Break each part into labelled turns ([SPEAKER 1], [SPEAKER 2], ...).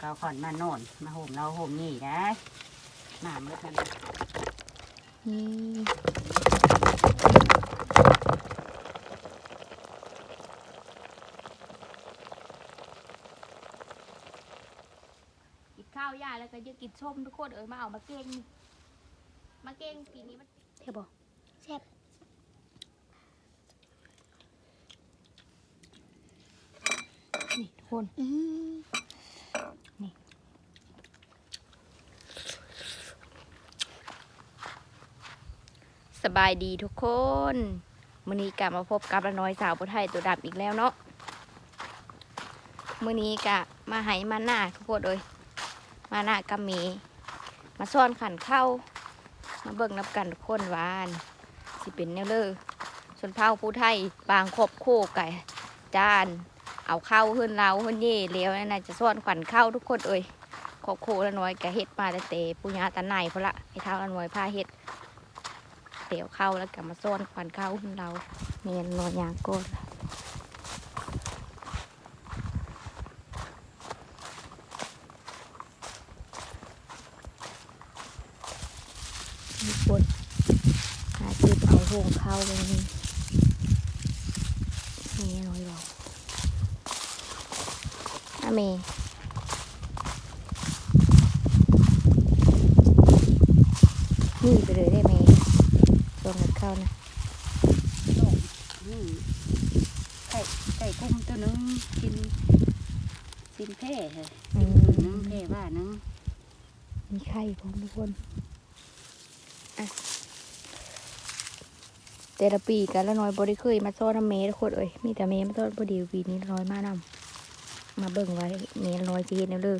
[SPEAKER 1] เกาขอนมาโน่นมาห่มเราห่มนี่ได้น้ำแล้วกัน
[SPEAKER 2] นี่กินข้าวยาแล้วก็จะกินส้มทุกคนเอ้ยมาเอามาเก่งมาเก่งปีนี้มันเท่บอ
[SPEAKER 3] แซ่บ
[SPEAKER 2] นี่ทุกคน
[SPEAKER 3] อืม
[SPEAKER 2] ส บายดีทุกคนมื้อนี้กลับมาพบกับละน้อยสาวผู้ไทยตัวดำอีกแล้วเนาะมื้อนี้กะมาไหมาหน้าทุกคนเลยมาหน้ากับมี มาซ่อนขันเข้า มาเบิ่งนับกันทุกคนวาอันสิเป็นแนวเลอส่วนเผาผู้ไทยบางครอบโคไก่จาน เอาเข้าขึ้นเราขึ้นเย่แล้วนั่นน่ะจะซ่อนขวัญเข้าทุกคนเอ้ยครอบโคละน้อยกะเฮ็ดมาแต่เตปุญญาตาไหนพอละให้เท้าละน้อยพาเฮ็ด เตี๋ยวเข้าแล้วกลับมาซ่อนควันเข้าขึ้นเราเมียนนอนยางโกดมีคนหาจิบเอาโหงเข้าไปนี่นี่น้อยเราอเมนี่ไปเลยได้ไหมโดนกันเข้านะ
[SPEAKER 1] นี่ไก่ไก่กุ้มตัวหนึงกินกินแพร่เหรอ
[SPEAKER 2] อื
[SPEAKER 1] ตัวหนึง
[SPEAKER 2] ม
[SPEAKER 1] แพร่ว่านึง
[SPEAKER 2] มีไข่พร้อมทุกคนอะแต่ละปีกันละน้อยบริเคยมาซ่อนทำเมทุกคนเอ้ยมีแต่เมมาซ่อนพอดีปีนี้น้อยมากนำมาเบิ่งไว้เมน้อยจีนแล้วเลย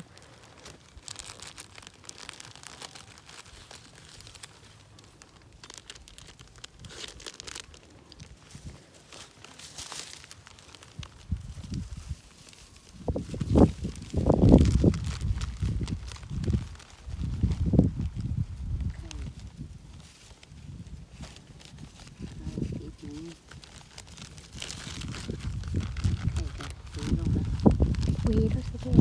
[SPEAKER 1] เอาอีกหนึ่งไข่ก็ซื้อลงแล้ว
[SPEAKER 2] วีทุกสิ่ง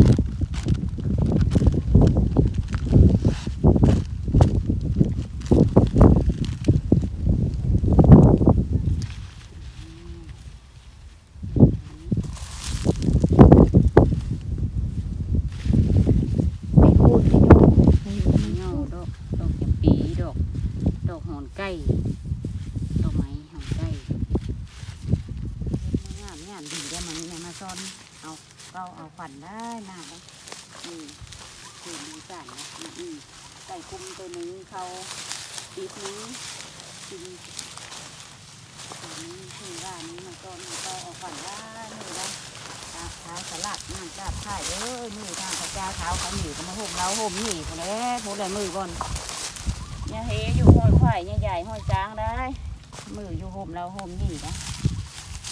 [SPEAKER 2] ไม่พูดไม่โยกไม่อยู่
[SPEAKER 1] อันนี้เงาดอกดอกจำปีดอกดอกหอนไก่ดอกไม้หอนไก่งามงามดีได้มันเนี่ยมาซ่อนเอาเก้าเอาขวัญได้หน้าได้นี่คือดีจังนะนี่อืมไก่คุ มตัวหนึ่งเขาปีกนึงกินตัวนี้คือว่านี้มันก็มันก็เอาขวัญได้นี่ได้ตาเท้าสลัดนั่งจับข่าเอ้ยนี่ทางพระเจ้าเท้าเขาหนีก็มาห่มเราห่มหนีพอแล้วพอแล้วมือก่อนเนี่ยเฮอยู่ห้อยไข่เนี่ยใหญ่ห้อยจางได้ มืออยู่ห่มเราห่มหนีนะ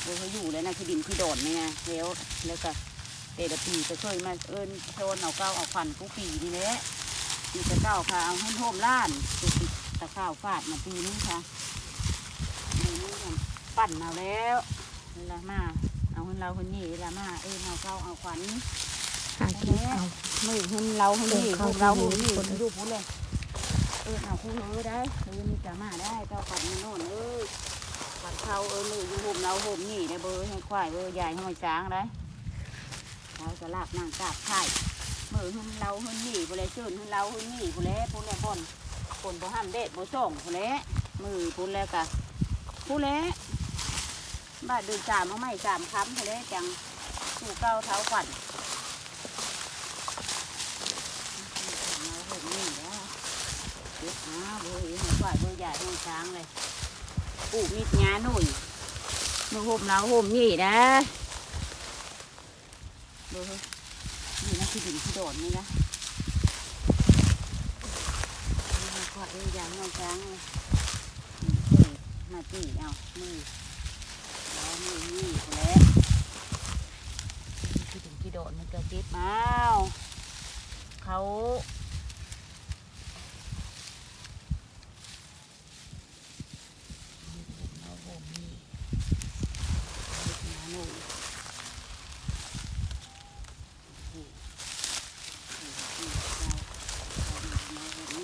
[SPEAKER 1] เดี๋ยวเขาอยู่แล้วนะคือดินคือโดนเนี่ยแล้วแล้วก็เตะปีก็เคยมาเอิญโซนเอาเก้าเอาขวัญกุปีนี่แหละ ปีจะเก้าค่ะเอาให้ห่มล้านตุกตะข้าวฟาดมาปีนี้ค่ะปีนี้กันปั่นเอาแล้วเวลามาเอาให้เราคนนี้เวลามาเออเอาเก้าเอาขวัญ
[SPEAKER 2] หากินเอา
[SPEAKER 1] มือคนเราคนนี่
[SPEAKER 2] เออเข้า
[SPEAKER 1] หุ่นเรา
[SPEAKER 2] ที่
[SPEAKER 1] หุ่น
[SPEAKER 2] นี่
[SPEAKER 1] นี่
[SPEAKER 2] คน
[SPEAKER 1] ดูหุ่นเลยเออเอาคู่เออได้เออนี่จะมาได้เจ้าปัดนี่โน่นเออปัดเขาเออมืออยู่ห่มเราห่มนี่ได้เบอร์ให้ควายเบอร์ใหญ่ให้มันช้างได้เราจะลากนางกาบไข่ อหุ่นเราหุ่นนี่ผู้ใดเชิญหุ่นเราหุ่นนี่ผู้ใดผู้ใดบนคนบ่ห้ามเด็ดบ่ส่งผู้ใดมือผู้ใดกะผู้ใดบ้านเดินจามเอาไม่จามค้ำผู้ใดจังสู่เก้าเท้าขวัญเราเห็นนี่แล้วเก็บอ้าวเบอร์เห็นฝ่ายเบอร์ใหญ่ห้องช้างเลยปลูกมีดงาหน่ยมือห่มเราห่มนี่นะเบอร์นี่นะ ที่ดินที่โดดนี่นะมาขอดเบอร์ใหญ่ห้องช้างเลยมาตีเอามือแล้วมือนี่แล้วที่ดินที่โดดมันจะเก็บเอาเขาผมนี่เล็กน้อยหนูน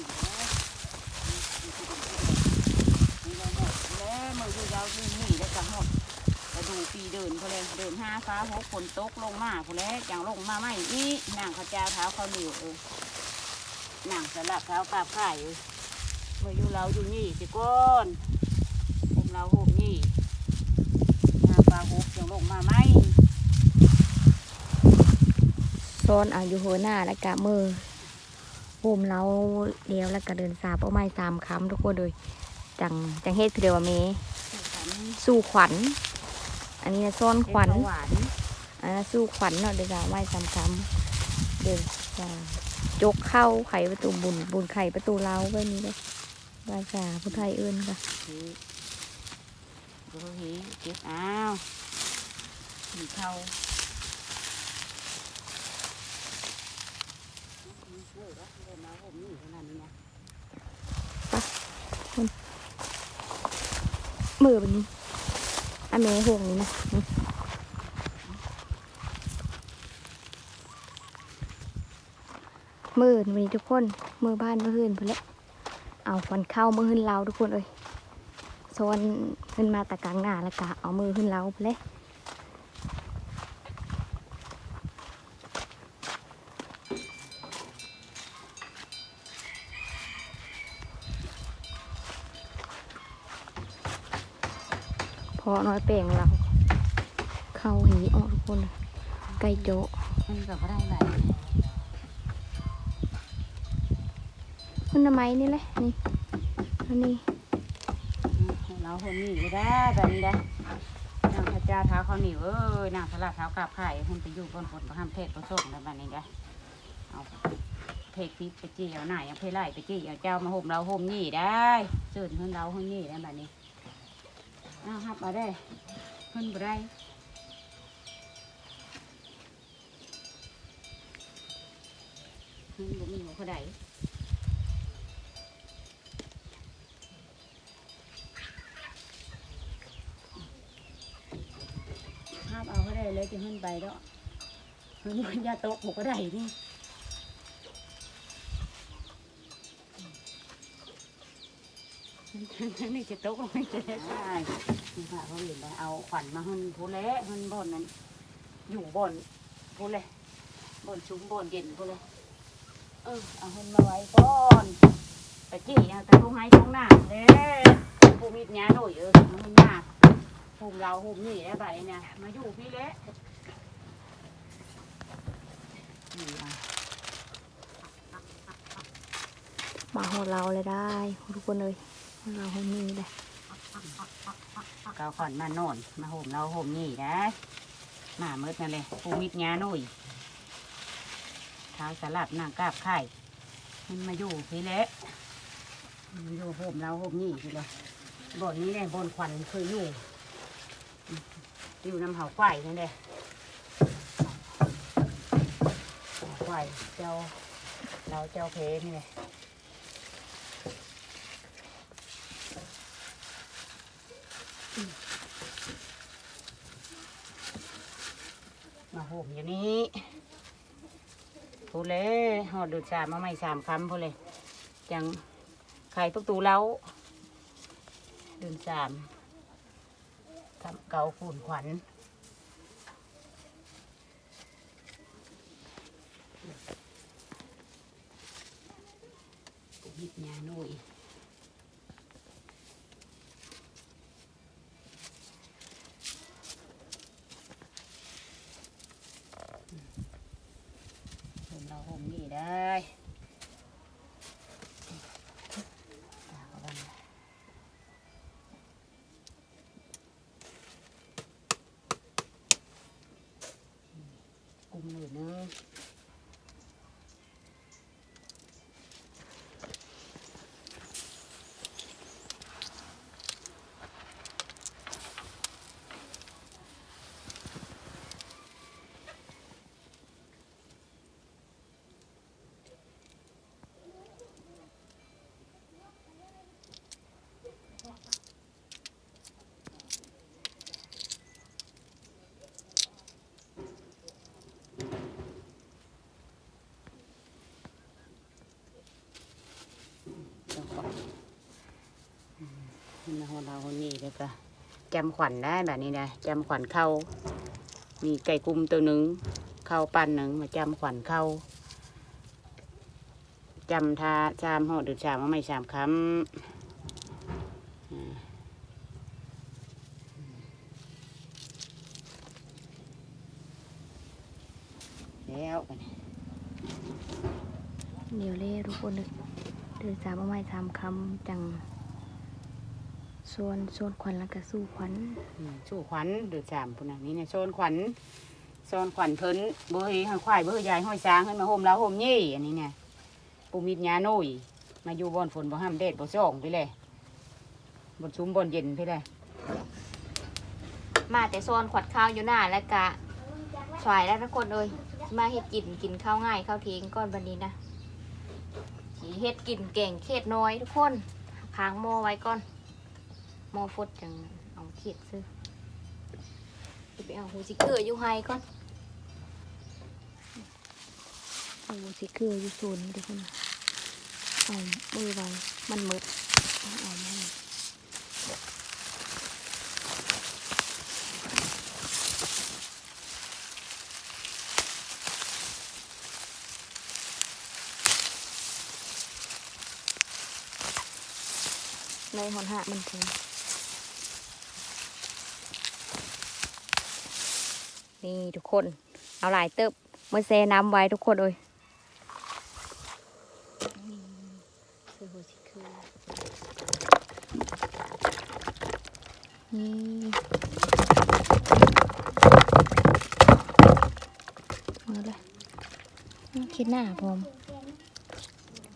[SPEAKER 1] ี่ ปีเดินพอเลยเดินห้าฟ้าหกฝนตกลงมาพอแล้วอย่างลงมาไม่นี่นางข้าวเจ้าเท้าข้าวเหนียวเออนางสลับเท้ากราบไข่เออมื่อยู่เราอยู่นี่สิก้อนผมเราหกนี่ห้าฟ้าหกอย่างลงมาไม่
[SPEAKER 2] ซ้อนอายู่หัวหน้าแล้วกะมือปุ่มเราเลี้ยวแล้วก็เดินสาบเอาไม้สามคำทุกคนเลยจังจังเฮ็ดคือเดียวเมสู่ขวัญ อันนี้นะซ่อนขวัญ
[SPEAKER 1] เป็นหวาน
[SPEAKER 2] อันนั้นสู่ขวัญเนาะเดี๋ยวจะไหว้ซ้ำๆเดินจ้าจกเข้าไขประตูบุญบุญไข่ประตูเล้าไว้นี้เลยไหว้จ่าผู้ไทยเอื้นค่ะ
[SPEAKER 1] ฮีดูฮีเก็บอ้าวมีเข้าเออแล้วเดินมาผมนี่ขนาดนี้นะ
[SPEAKER 2] มื อแบบนี้อันเมห่วงนี้นะมื่นวันนี้ทุกคนมือบ้านมือหื่นพอแล้วเอาฟันเข้ามือหืนเราทุกคนเลยโซนขึ้นมาตะกลางหน้าแล้วกะเอามือหืนเราไปเลย น้อยเป่งเรา เข้าหีออกทุกคนเลยไก่โจะ
[SPEAKER 1] มันก็บ่ได้ไหล
[SPEAKER 2] ขึ้นทำไมนี่เลยนี่อันนี้
[SPEAKER 1] เราคนนี้ก็ได้แบบนี้ได้นางพระเจ้าเท้าเขาหนิวเอ้ยนางพระราชเท้ากราบไข่คุณไปอยู่บนฝนประห้ามเทศประสงค์แล้วแบบนี้ได้เอาเพกพิษไปจี้เอาหน่ายเอาเพไล่ไปจี้เอาเจ้ามาห่มเราห่มนี่ได้สื่นขึ้นเราห่มนี่ได้แบบนี้ เอาฮับมาได้ขึ้นไปได้ขึ้นบ่มีหัวเขาใดภาพเอาก็ได้เลยจะขึ้นไปแล้วมันมันยาโต๊ะผมก็ได้นี่ นี่จะโต๊ะก็ไม่ได้ใช่นี่ค่ะเขาเห็นแล้วเอาขวัญมาหุ่นผู้เละหุ่นบนนั้น อยู่บนผู้เละบนชุ้มบนเย็นผู้เละเออเอาหุ่นมาไว้ก่อนตะกี้ยังตะลุงให้ตรงหน้าเด้ผู้มีดหยหน่อยเออมาหุ่นหน้าหุมเราหุมนี่ได้ไปเนี่ยมาอยู่พี่เละนี่อ่
[SPEAKER 2] มาหัวเราเลยได้ทุกคนเลย เราหัวนี้เลย
[SPEAKER 1] เกาขอนมาโน่นมาหุมเราหุมนี่ได้มาเมืดนั่นเลยปูมิดงาหนุ่ยเท้าสลับนางกาบไข่มันมาอยู่พี่เละมันอยู่หุมเราหุมนี่พี่เลยบนนี้เลยบนควันเคยอยู่อยู่น้ำเหาไฟนั่นเลยไฟเจ้าเราเจ้าเพนี่เลย มาโหมอยู่นี้พูดเลยหอดดูดสามมาไม่สามคำพูดเลยจังไข่ตุกตูเล้าดือนสามทำเกาฝุ่นขวัญยิบยาหน่อยผมเราห่มนี่ได้เอาบ้างนะ กลุ่ม หนึ่งนึงเองอืมนี่นะของเราคนนี้แล้วก็จำขวัญได้แบบนี้นะจำขวัญเข้า มีไก่กุมตัวหนึ่งเข้าปันหนึ่งมาจำขวัญเข้าจำทาชามหอดือชามว่าไม่ชามคำแล้วบัน
[SPEAKER 2] เดี๋ยวเล่ทุกคนเลยเดินสามเอาไม้สามคำจัง ส่วนส่วนขวัญแล้วก็สู้ขวัญ
[SPEAKER 1] อืมสู้ขวัญดือชามพุ่นน่ะนี่เนี่ยโซนขวัญโซนขวัญเพิ่นเบอร์ให้ควายเบอร์ยายห้อยช้างให้มาโฮมแล้วโฮมยี่ อันนี้เนี่ยปูมิดยาโน่ยมาอยู่บอนฝนบ่ห้ามเด็ดบ่ส่องไปเลยบนซุ้มบนเย็นไปเลย
[SPEAKER 2] มาแต่ส่วนขวัดข้าวอยู่หน้าแล้วก็สวายแล้วทุกคนเลยสิมาเฮ็ดกินกินข้าวง่ายข้าวเทงก้อนวันนี้นะสีเฮ็ดกินเก่งเขตน้อยทุกคนค้างหม้อไว้ก่อนห มอฟดจังเอาเขตซื้อไปเอาหูสิเกลืออยู่ไฮก่อนหูสิเกลืออยู่โซนนี้ทุกคนเอามือไว้มันมืดเอาเอามาในหอนหะมันถึง นี่ทุกคน เอาหลายเติบมาแซ่น้ำไว้ทุกคนเลยนี่คือหัวสิคือนี่มาเลยคิดหน้าพร้อม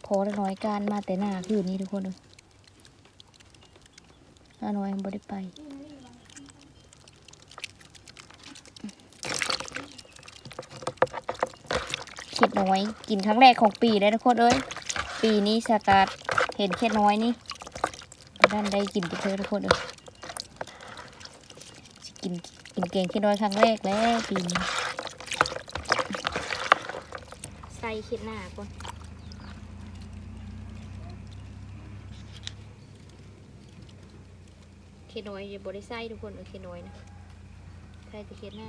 [SPEAKER 2] พอละน้อยการมาแต่หน้าคืนนี้ทุกคนเลยอาน้อยบ่ได้ไป คิด น้อยกินครั้งแรกของปีเลยทุกคนเอ้ยปีนี้สกาดเห็นแค่น้อยนี่ด้านได้กินจะเธอะทุกคนเอ้ยกินกินเก่งแค่น้อยครั้งแรกแล้วปีนี้ใส่คิดหน้าก่อนเคน้อยอย่าบริไส้ทุกคนเออเคน้อยนะใส่แต่เคหน้า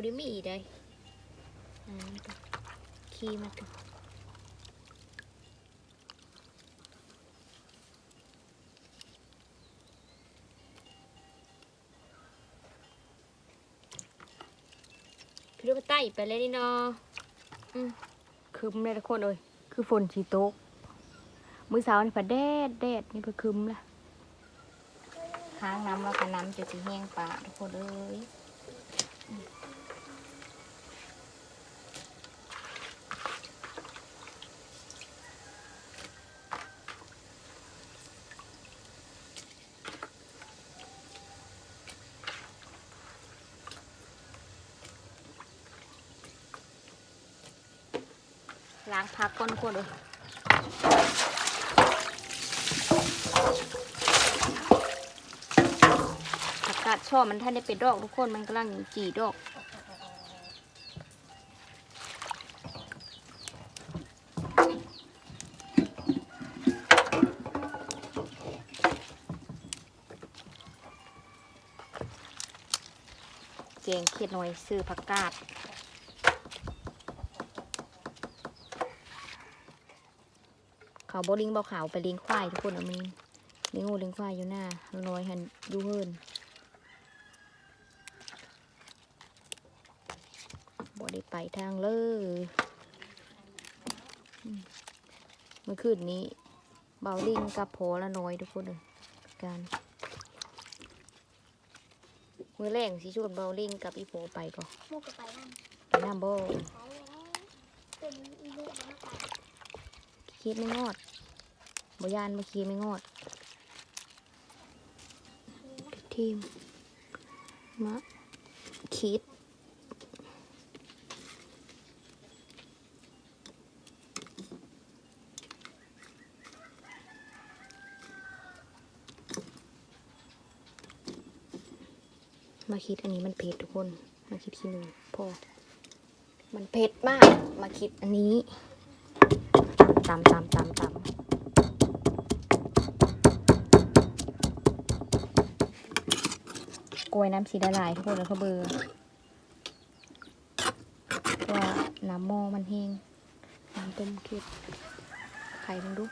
[SPEAKER 2] บริมีอีกได้อ่านี่ก็ขี้มาตัวคือเรื่องใต้ไปเลยนี่เนาะคืมเลยทุกคนเลยคือฝนสีตกมื้อเช้านี่พะแดดแดดนี่พะคืมละค้างน้ำว่ากันน้ำจะสีแห้งปากทุกคนเอ้ย ก่อนคนเลยผักกาดช่อมันท่านได้เป็นดอกทุกคนมันกำลังจีดอกเจงเขียดหน่อยซื้อผักกาด เขาบลิงเบาขาวไปเลี้ยงควายทุกคนเอามันเลี้ยงงูเลี้ยงควายอยู่หน้าน้อยหันอยูเฮินบ่ได้ไปทางเลยอืมเมื่อคืนนี้ เบาลิงกับพอละน้อยทุกคนเลยการเมื่อแรงสิชวนเบาลิงกับอีโพไปก่อน
[SPEAKER 3] มุกกับไปนั่น
[SPEAKER 2] ไปน้ำโบ
[SPEAKER 3] ไปเลยเป็นอีเมลแล้วไป
[SPEAKER 2] คิดไม่งอด บยานเมื่อกี้ไม่งอดทีมมาคิดมาคิดอันนี้มันเผ็ดทุกคน มาคิดทีหนึ่งพอมันเผ็ดมาก มาคิดอันนี้ตำตำตำตำ ล้วยน้ำสีละลายทุกคนแล้วก็เบอร์ว่าน้ำหม้อมันแห้งน้ำต้มเค็ดไข่มันดู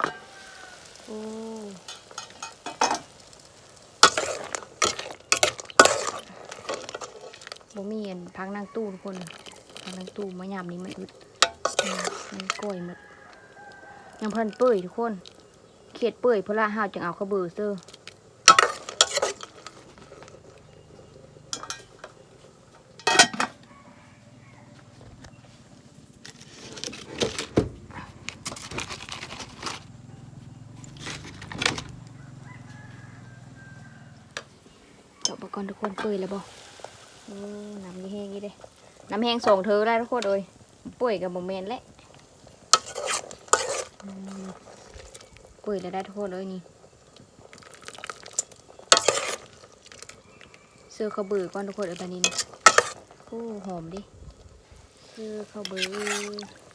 [SPEAKER 2] โอ้บ่มีอันพักนั่งตู้ทุกคนพักนั่งตู้มายามนี้มันอึดมันกล้วยหมดยังเพิ่นเปื่อยทุกคนเขียดเปื่อยเพราะละห้าวจังเอาเข้าเบือเซอร์ ก่อนทุกคนเปื่อยแล้วบ่โอ้น้ำแห้งยี่เด้น้ำแห้งส่งเธอได้ทุกคนเลยเปื่อยกับโมเมนแหละอืมปุ๋ยแล้วได้ทุกคนเลยนี่เสื้อข้าวเบือก่อนทุกคนเอ้ยตอนนี้นี่โอ้หอมดิเสื้อข้าวเบือ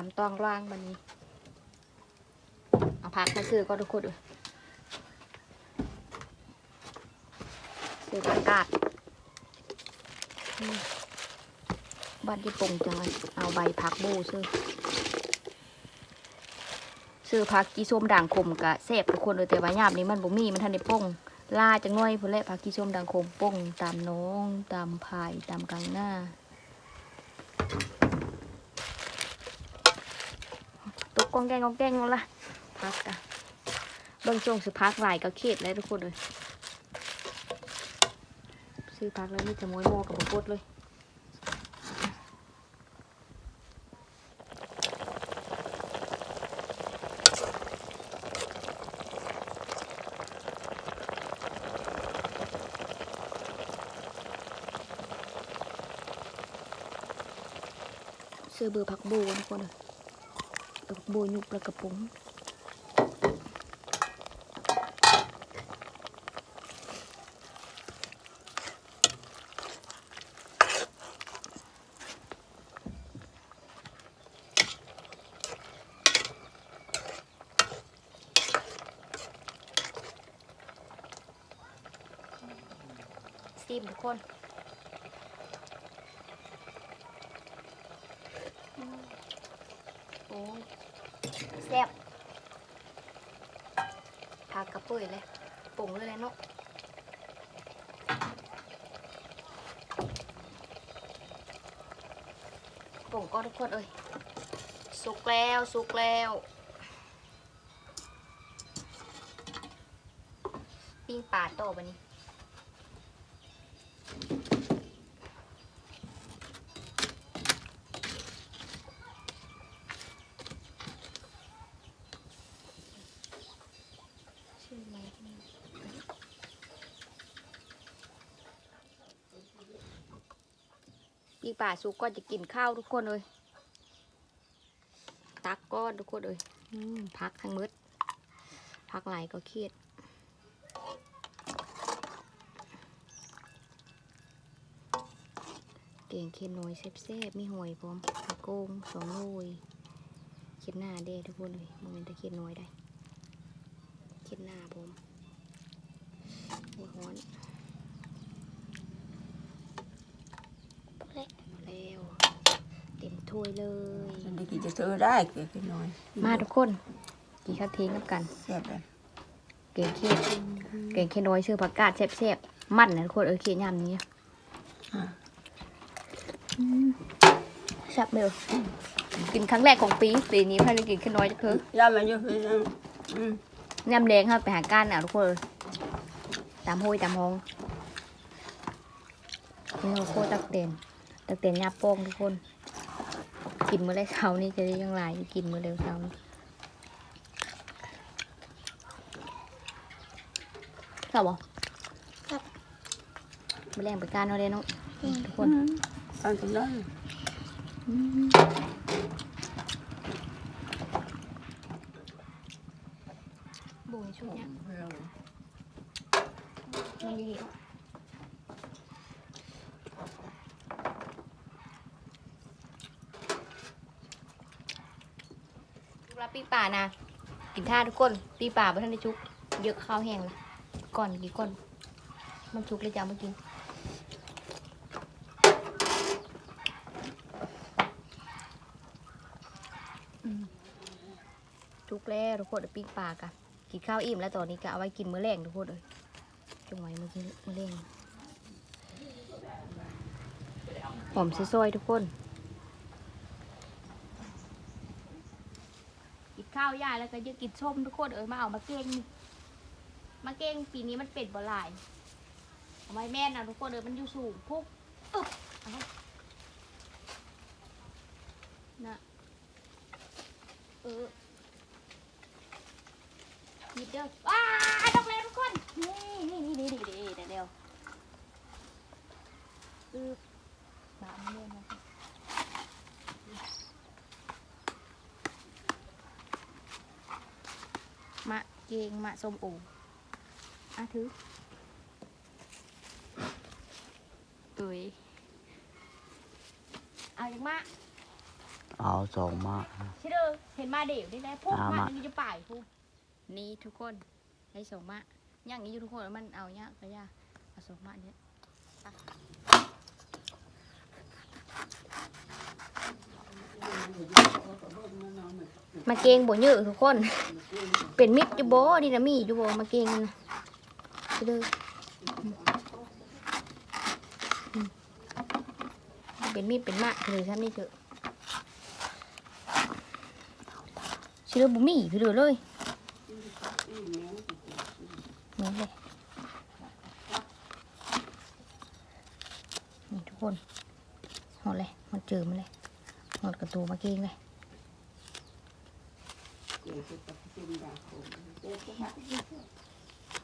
[SPEAKER 2] น้ำต้องล่างบันนี้ เอาพักมาซื้อก่อนทุกคนเลยซื้อประกาศบ้านที่ปงจังเลยเอาใบผักโบซื้อซื้อผักกีส้มด่างคมกะแซ่บทุกคนเลยแต่ว่ายามนี้มันบ่มีมันทันได้ป่งล่าจังน้อยพุ่นแหละผักกีส้มด่างคมป่งตามน้อง ตามพายตามกลางหน้าตกก องแกงกองแกงละพักกะเบิ่งช่วงสิพักหลายก็เข็ดเลยทุกคนเลยซื้อพักแล้วนี่จะม้วยโมกับบกดเลยซื้อเบอร์ผักโบนะทุกคนเลย โบยุบแล้วกระปุงซีมทุกคน โอ้ยแซ่บากระเปื่อยเลยปุ่งเลยเลยเนาะปุ่งก็ทุกคนเอ้ยสุกแล้วสุกแล้วปิ้งปลาโตวันนี้ ชื่ออะไรนี่ ปีป่าสุกก็จะกินข้าวทุกคนเลยตักก้อนทุกคนเลยอืมพักทั้งมืดพักไหลายก็เครียดเก่งเค็มน้อยแซ่บๆมีหอยพร้อมผักโกงสองโรยเค็ดหน้าเด้ทุกคนเลยมันจะเค็ดน้อยได้คิดหน้าผมหัวฮ้อนพอแล้ว เต็ม ถ้วยเลย
[SPEAKER 1] ฉันได้กินจะเธอได้เกลือน้อย
[SPEAKER 2] มาทุกคนกินข้าวเทงกับกัน
[SPEAKER 1] แซ่บเลย
[SPEAKER 2] เก่งเค็ดเก่งเค็ดน้อยชื่อผักกาดแซ่บๆมันนะทุกคนเออเค็ดยำนี้
[SPEAKER 1] อะ
[SPEAKER 2] อืมแซ่บเลยกินครั้งแรกของปีปีนี้พ่อได้กินเค็ดน้อยจะคือยา
[SPEAKER 1] มันอยู่คืออืม
[SPEAKER 2] ยำแดงครับไปหาก้านเอาทุกคนตามห้วยตามห้องนี่เราโคตรตักเต็นตักเต็นยาโป้งทุกคน กินมื้อแรกเช้านี่จะได้ยังไงกินมื้อเร็วเช้านี่ครับบ่
[SPEAKER 3] ครับ
[SPEAKER 2] มื้อแรงไปการเอาเลยเนาะทุกคน
[SPEAKER 1] ตอนตรงนั้น
[SPEAKER 2] บุ้งชุดเนี้ยมันดี ป่านะ กินท่าทุกคนปีป่าบ่ทันได้ชุก เยอะข้าวแห้งละก่อนกี่ก่อนมันชุกเลยจ้ามากินอืมชุกแล้วทุกคนเดี๋ยวปีป่ากะกินข้าวอิ่มแล้วตอนนี้กะเอาไว้กินมื้อแรงทุกคนเลยจงไว้มื้อกินมื้อแรงหอมซอยๆทุกคน กิน ข้าวยายแล้วก็จะกินส้มทุกคนเอ้ยมาเอามาเก้งมาเก้งปีนี้มันเป็ดบ่หลายเอาไว้แม่นะทุกคนเอ้ยมันอยู่สูงพุกอึ๊บเอาน่ะเออหยิบเด้อว้าดอกเลยทุกคน นี่นี่นี่นี่นี่เดี๋ยวเดี๋ยวอึ๊บน้ำเลื่อนนะ มะ เกงมะส้มโออะถือเอ้ยเอาอย่างมะ
[SPEAKER 4] เอาสองมา
[SPEAKER 2] ชิเด้อเห็นมาเดี๋ยวนี่แหละพวก
[SPEAKER 4] อ่าม
[SPEAKER 2] มะ
[SPEAKER 4] มะ
[SPEAKER 2] นี่จะป่ายพวกนี่ทุกคนให้ส่งมะย่างนี้อยู่ทุกคนแล้วมันเอายากก็ยากเอาส่งมะเนี่ยอะ มาเกงบ่เยอะทุกคน เป็นมิดอยู่บ่ดีนะมีอยู่บ่มาเกงนะชิเด้ออืมเป็นมีดเป็นมะเลยทำนี่เถอะชิเด้อบุมีพี่เด้อเลยเหมือนเลยนี่ทุกคนหอเลยมันเจอมันเลย หอดกระตูมาเกงเลย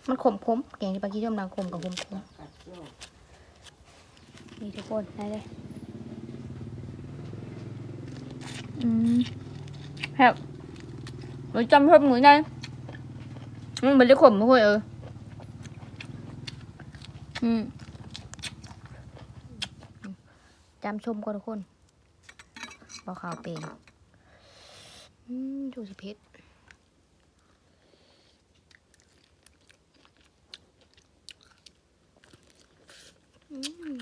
[SPEAKER 2] มันขมขมแกงที่ปลากี้ชมดังขมกับขมขมนี่ทุกคนได้เลยอืมแบบเราจำเพิ่มมือได้มันเป็นเรื่องขมไม่ค่อยเอออืมจำชมก่อนทุกคน บอกข่าวเป็นอืมดูสิเพชรอืม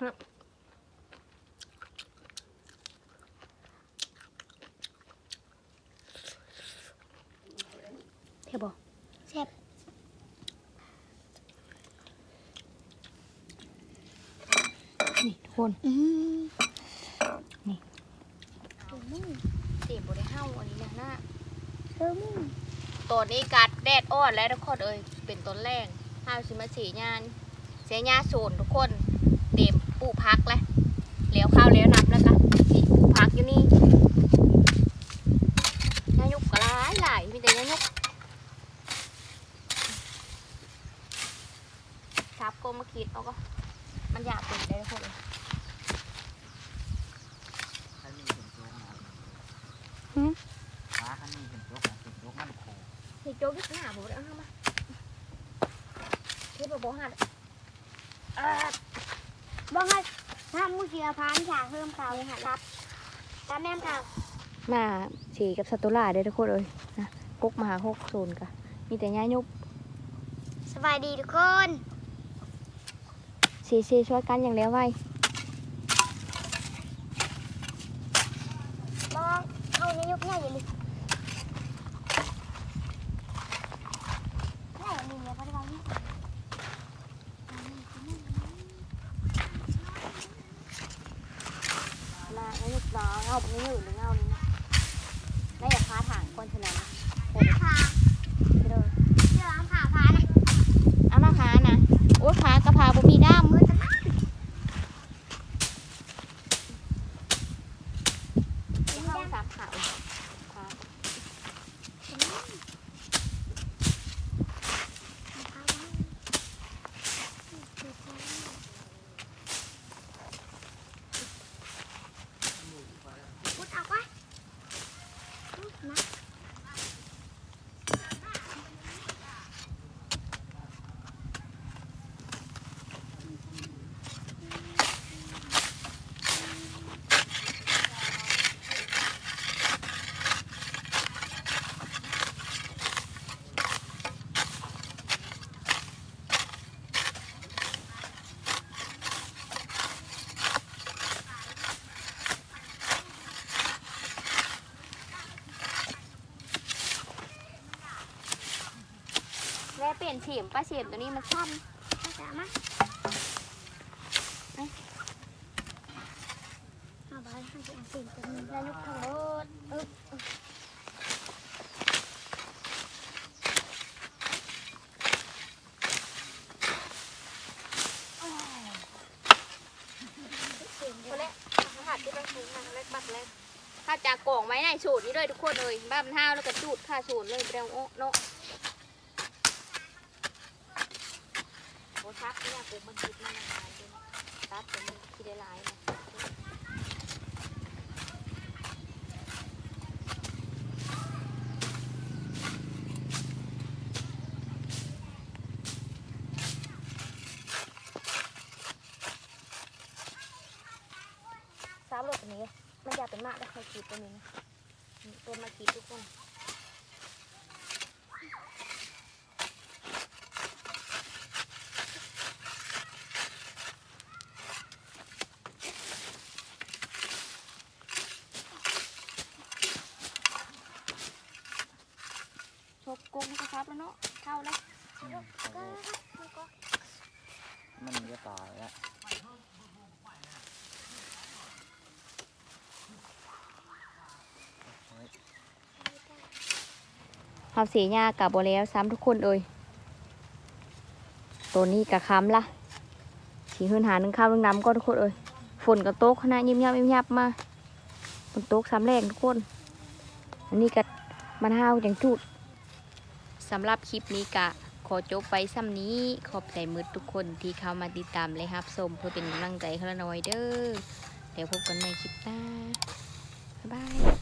[SPEAKER 2] ครับเทียบบอก
[SPEAKER 3] แซ่บ
[SPEAKER 2] นี่ทุกคน
[SPEAKER 3] อืม
[SPEAKER 2] นี่
[SPEAKER 3] เอามึง
[SPEAKER 2] เสียบบได้เห้าอันนี้นะหน้า
[SPEAKER 3] เออมึง
[SPEAKER 2] ตัวนี้กัดแดดอ่อนแล้วทุกคนเอ้ยเป็นต้นแรกห้าวสิมาสีงานเสียหญ้าโซนทุกคนเต็มปูพักแล้วเลี้ยวข้าวเลี้ยวนับแล้วก็นี่ปลูกพักอยู่นี่ยายุกก็หลายหลายมีแต่ยายุกทับโกมาคิดเอาก็มันอยากเป็นได้ทุกคนเลย
[SPEAKER 4] คันนี้เป็นโจ๊กนะ
[SPEAKER 2] หืม
[SPEAKER 4] ฟ้าคันนี้เป็นโจ๊กนะเป็นโจ๊กมันโค
[SPEAKER 2] เฮ้ยโจ๊กดิหน้าผมเลยเอาเข้ามาเทปโบหัดเออ
[SPEAKER 3] บอกให้ถ้ามึงเสียพานฉากเพิ่มข่าวเลยค่ะรับตามแม่มข่าว
[SPEAKER 2] มาฉีกับสตูล่าได้ทุกคนเลยนะกุกมาหาหกศูนย์กะมีแต่ย่ายุบ
[SPEAKER 3] สบายดีทุกคน
[SPEAKER 2] ซีซีช่วยกันอย่างแล้วไว้
[SPEAKER 3] บอกเอาในยุคนี้อย่าลืมแม่อย่าลืมเลยเพราะว่านี่
[SPEAKER 2] มาย่ายุบน้องเอาไม่อยู่หรือเงานี้ได้อย่าค้าถางก้นชนะนะโอ้ย
[SPEAKER 3] ค่ะ
[SPEAKER 2] ไปเลย
[SPEAKER 3] เดี๋ยวเอาผ่าพานะ
[SPEAKER 2] เอามาค้านะโอ้ยค้ากระเพราบุมีด้าม
[SPEAKER 3] มือจะนั่ง
[SPEAKER 2] เข้าสามขาวค้า
[SPEAKER 3] พุดเอาไว้นะ
[SPEAKER 2] นเสียมป้าเสียมตัวนี้มันสั้น
[SPEAKER 3] ภาษามาเอาไปให้เสียงสิ่งตัวนี้แล้วลูกทั้งหมดอึ๊บอึ๊บ
[SPEAKER 2] คนหัดที่ต้องสูงนะแรกบักแรกถ้าจากล่องไม้ในสูตรนี้เลยทุกคนเลยบ้ามันห้าวแล้วก็จูดค่าสูตรเลยเร็วโอ้เนาะโอ้ชักเนี่ยกูมันคิดมันหายไปตัดเป็นคิดได้หลายนะสามโลตัวนี้มันอยากเป็นมากได้ใครคิดตัวนี้นะนี่ต้นมาคิดทุกคน ชกกุ้งก็ ครับแล้วเนาะเข้าแล้ว
[SPEAKER 4] อืมเขาก็มันจะตายแล้วเฮ้ย
[SPEAKER 2] เฮาเสียหญ้ากับบ่แล้วซ้ำทุกคนเอ่ยตัวนี้กะค้ำละสีหืนหาหนึ่งข้าวหนึ่งน้ำก็ทุกคนเอ่ยฝนกับโต๊ะคณะยิบยับยิบยับมาฝนโต๊ะซ้ำแรงทุกคน อันนี้ก็มันห้าวจังจุด สำหรับคลิปนี้กะขอจบไปซ้ำนี้ขอบใจมืดทุกคนที่เข้ามาติดตามเลยครับชมเพื่อเป็นกำลังใจให้เราหน่อยเด้อเดี๋ยวพบกันใหม่คลิปหน้าบ๊ายบาย